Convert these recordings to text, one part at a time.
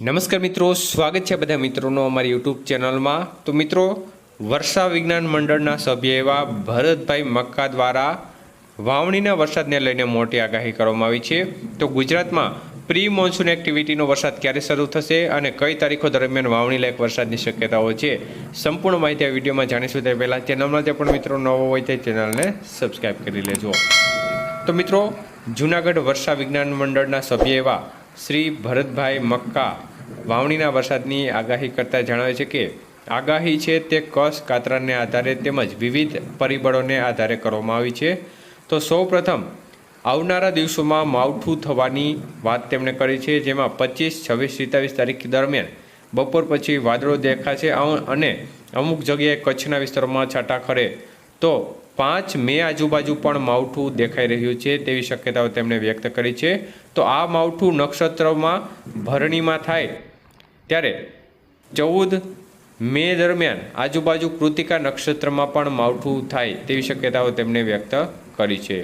નમસ્કાર મિત્રો, સ્વાગત છે બધા મિત્રોનો અમારી યુટ્યુબ ચેનલમાં. તો મિત્રો, વર્ષા વિજ્ઞાન મંડળના સભ્ય એવા ભરતભાઈ મક્કા દ્વારા વાવણીના વરસાદને લઈને મોટી આગાહી કરવામાં આવી છે. તો ગુજરાતમાં પ્રી મોન્સૂન એક્ટિવિટીનો વરસાદ ક્યારે શરૂ થશે અને કઈ તારીખો દરમિયાન વાવણી લાયક વરસાદની શક્યતાઓ છે, સંપૂર્ણ માહિતી આ વિડીયોમાં જાણીશું. તે પહેલાં ચેનલમાં જે પણ મિત્રો નવો હોય તે ચેનલને સબસ્ક્રાઈબ કરી લેજો. તો મિત્રો, જૂનાગઢ વર્ષા વિજ્ઞાન મંડળના સભ્ય એવા શ્રી ભરતભાઈ મક્કા વાવણીના વરસાદની આગાહી કરતા જણાવે છે કે, આગાહી છે તે કસ કાતરાને આધારે તેમજ વિવિધ પરિબળોને આધારે કરવામાં આવી છે. તો સૌ પ્રથમ આવનારા દિવસોમાં માવઠું થવાની વાત તેમણે કરી છે, જેમાં પચીસ, છવ્વીસ, સિત્તાવીસ તારીખ દરમિયાન બપોર પછી વાદળો દેખાશે અને અમુક જગ્યાએ કચ્છના વિસ્તારોમાં છાંટા ખરે તો પાંચ મે આજુબાજુ પણ માવઠું દેખાઈ રહ્યું છે તેવી શક્યતાઓ તેમણે વ્યક્ત કરી છે. તો આ માવઠું નક્ષત્રમાં ભરણીમાં થાય ત્યારે ચૌદ મે દરમિયાન આજુબાજુ કૃતિકા નક્ષત્રમાં પણ માવઠું થાય તેવી શક્યતાઓ તેમણે વ્યક્ત કરી છે.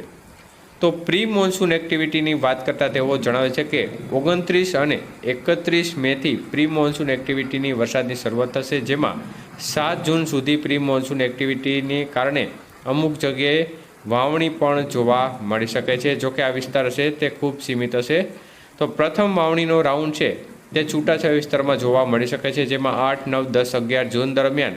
તો પ્રી મોન્સૂન એક્ટિવિટીની વાત કરતાં તેઓ જણાવે છે કે ઓગણત્રીસ અને એકત્રીસ મેથી પ્રી મોન્સૂન એક્ટિવિટીની વરસાદની શરૂઆત થશે, જેમાં સાત જૂન સુધી પ્રી મોન્સૂન એક્ટિવિટીને કારણે અમુક જગ્યાએ વાવણી પણ જોવા મળી શકે છે. જોકે આ વિસ્તાર હશે તે ખૂબ સીમિત હશે. તો પ્રથમ વાવણીનો રાઉન્ડ છે તે છૂટાછવાયા વિસ્તારમાં જોવા મળી શકે છે, જેમાં આઠ, નવ, દસ, અગિયાર જૂન દરમિયાન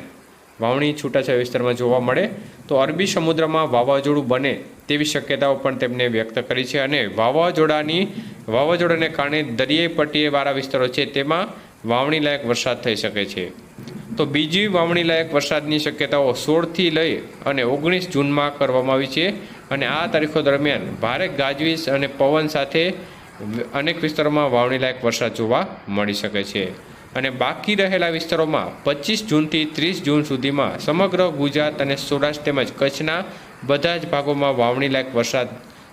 વાવણી છૂટાછવાયા વિસ્તારમાં જોવા મળે. તો અરબી સમુદ્રમાં વાવાઝોડું બને તેવી શક્યતાઓ પણ તેમણે વ્યક્ત કરી છે અને વાવાઝોડાની, વાવાઝોડાને કારણે દરિયાઈ પટ્ટીએવાળા વિસ્તારો છે, તેમાં વાવણી લાયક વરસાદ થઈ શકે છે. તો બીજી વાવણી લાયક વરસાદની શક્યતાઓ સોળથી લઈ અને ઓગણીસ જૂનમાં કરવામાં આવી છે અને આ તારીખો દરમિયાન ભારે ગાજવીજ અને પવન સાથે અનેક વિસ્તારોમાં વાવણી લાયક વરસાદ જોવા મળી શકે છે. અને બાકી રહેલા વિસ્તારોમાં પચીસ જૂનથી ત્રીસ જૂન સુધીમાં સમગ્ર ગુજરાત અને સૌરાષ્ટ્ર તેમજ કચ્છના બધા જ ભાગોમાં વાવણી લાયક વરસાદ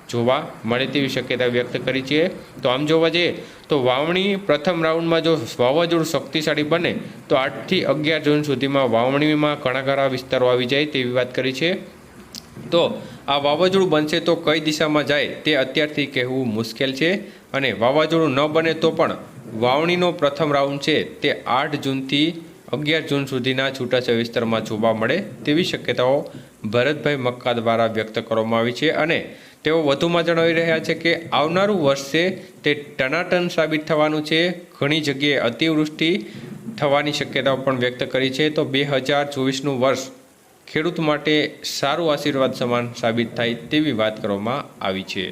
જોવા મળે તેવી શક્યતા વ્યક્ત કરી છે. તો આમ જોવા જઈએ તો વાવણી પ્રથમ રાઉન્ડમાં જો વાવાઝોડું શક્તિશાળી બને, તો આઠથી અગિયાર જૂન સુધીમાં વાવણીમાં ઘણા ઘણા વિસ્તારો આવી જાય તેવી વાત કરી છે. તો આ વાવાઝોડું બનશે તો કઈ દિશામાં જાય તે અત્યારથી કહેવું મુશ્કેલ છે અને વાવાઝોડું ન બને તો પણ વાવણીનો પ્રથમ રાઉન્ડ છે તે આઠ જૂનથી અગિયાર જૂન સુધીના છૂટાછવાયા વિસ્તારમાં જોવા મળે તેવી શક્યતાઓ ભરતભાઈ મક્કા દ્વારા વ્યક્ત કરવામાં આવી છે અને તેઓ વધુમાં જણાવી રહ્યા છે કે આવનારું વર્ષે તે ટનાટન સાબિત થવાનું છે. ઘણી જગ્યાએ અતિવૃષ્ટિ થવાની શક્યતાઓ પણ વ્યક્ત કરી છે. તો બે હજાર ચોવીસનું વર્ષ ખેડૂત માટે સારું આશીર્વાદ સમાન સાબિત થાય તેવી વાત કરવામાં આવી છે.